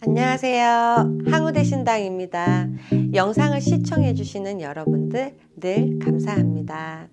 안녕하세요. 항우대 신당입니다. 영상을 시청해주시는 여러분들 늘 감사합니다.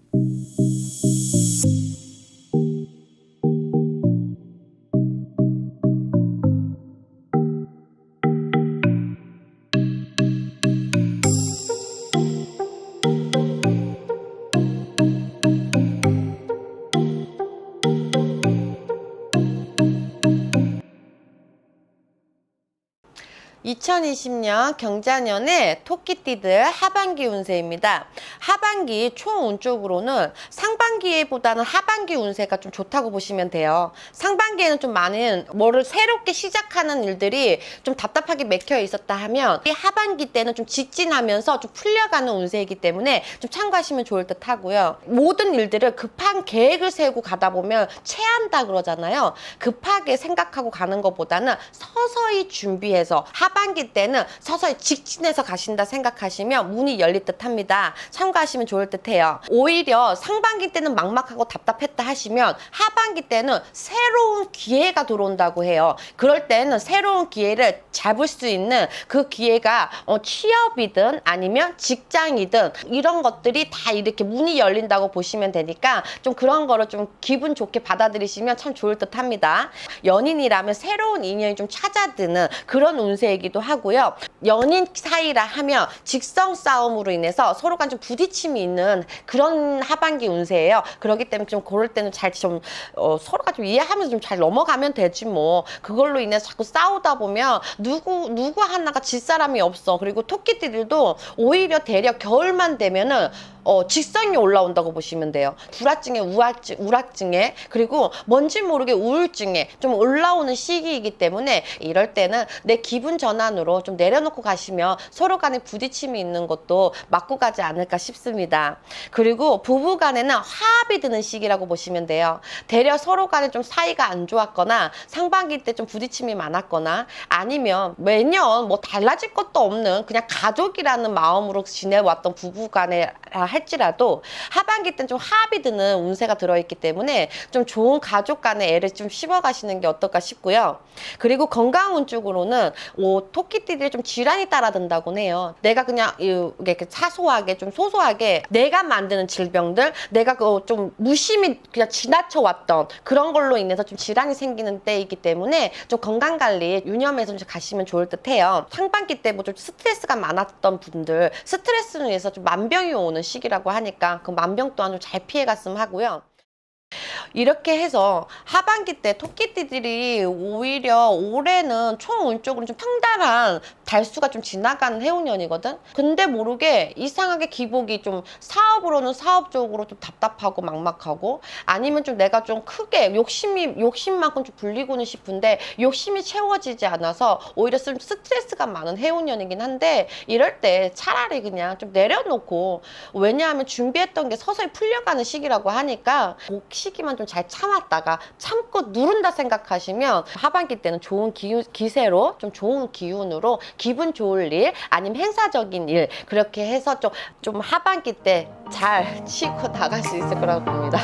(2020년) 경자년의 토끼띠들 하반기 운세입니다. 하반기 총 운 쪽으로는 상반기보다는 하반기 운세가 좀 좋다고 보시면 돼요. 상반기에는 좀 많은 뭐를 새롭게 시작하는 일들이 좀 답답하게 맥혀 있었다 하면 이 하반기 때는 좀 직진하면서 좀 풀려가는 운세이기 때문에 좀 참고하시면 좋을 듯 하고요. 모든 일들을 급한 계획을 세우고 가다 보면 체한다 그러잖아요. 급하게 생각하고 가는 것보다는 서서히 준비해서 하 반기 때는 서서히 직진해서 가신다 생각하시면 문이 열릴 듯 합니다. 참고하시면 좋을 듯 해요. 오히려 상반기 때는 막막하고 답답했다 하시면 하반기 때는 새로운 기회가 들어온다고 해요. 그럴 때는 새로운 기회를 잡을 수 있는 그 기회가 어, 취업이든 아니면 직장이든 이런 것들이 다 이렇게 문이 열린다고 보시면 되니까 좀 그런 거를 좀 기분 좋게 받아들이시면 참 좋을 듯 합니다. 연인이라면 새로운 인연이 좀 찾아드는 그런 운세이기 도 하고요. 연인 사이라 하면 직성 싸움으로 인해서 서로 간좀 부딪힘이 있는 그런 하반기 운세예요. 그렇기 때문에 좀 그럴 때는 잘 좀 어, 서로가 좀 이해하면서 좀 잘 넘어가면 되지 뭐. 그걸로 인해서 자꾸 싸우다 보면 누구 누구 하나가 질 사람이 없어. 그리고 토끼띠들도 오히려 대려 겨울만 되면은 어, 직성이 올라온다고 보시면 돼요. 불화증에 우울증, 우울증에 그리고 뭔지 모르게 우울증에 좀 올라오는 시기이기 때문에 이럴 때는 내 기분 전환으로 좀 내려놓고 가시면 서로 간에 부딪힘이 있는 것도 맞고 가지 않을까 싶습니다. 그리고 부부 간에는 화합이 드는 시기라고 보시면 돼요. 대려 서로 간에 좀 사이가 안 좋았거나 상반기 때 좀 부딪힘이 많았거나 아니면 매년 뭐 달라질 것도 없는 그냥 가족이라는 마음으로 지내왔던 부부 간에 할지라도 하반기 때는 좀 화합이 드는 운세가 들어있기 때문에 좀 좋은 가족 간의 애를 좀 씹어가시는 게 어떨까 싶고요. 그리고 건강 운 쪽으로는 오, 토끼띠들이 좀 질환이 따라든다고 해요. 내가 그냥 이렇게 사소하게 좀 소소하게 내가 만드는 질병들, 내가 그 좀 무심히 그냥 지나쳐 왔던 그런 걸로 인해서 좀 질환이 생기는 때이기 때문에 좀 건강 관리 유념해서 좀 가시면 좋을 듯해요. 상반기 때뭐 좀 스트레스가 많았던 분들 스트레스로 인해서 좀 만병이 오는 시기 라고 하니까 그 만병 또한 좀 잘 피해갔으면 하고요. 이렇게 해서 하반기 때 토끼띠들이 오히려 올해는 총 운 쪽으로 좀 평달한 달수가 좀 지나가는 해운년이거든. 근데 모르게 이상하게 기복이 좀 사업으로는 사업적으로 좀 답답하고 막막하고 아니면 좀 내가 좀 크게 욕심이 욕심만큼 좀 불리고는 싶은데 욕심이 채워지지 않아서 오히려 좀 스트레스가 많은 해운년이긴 한데 이럴 때 차라리 그냥 좀 내려놓고 왜냐하면 준비했던 게 서서히 풀려가는 시기라고 하니까 그 시기만 좀 잘 참았다가 참고 누른다 생각하시면 하반기 때는 좋은 기우, 기세로 좀 좋은 기운으로 기분 좋을 일 아니면 행사적인 일 그렇게 해서 좀, 좀 하반기 때 잘 치고 나갈 수 있을 거라고 봅니다.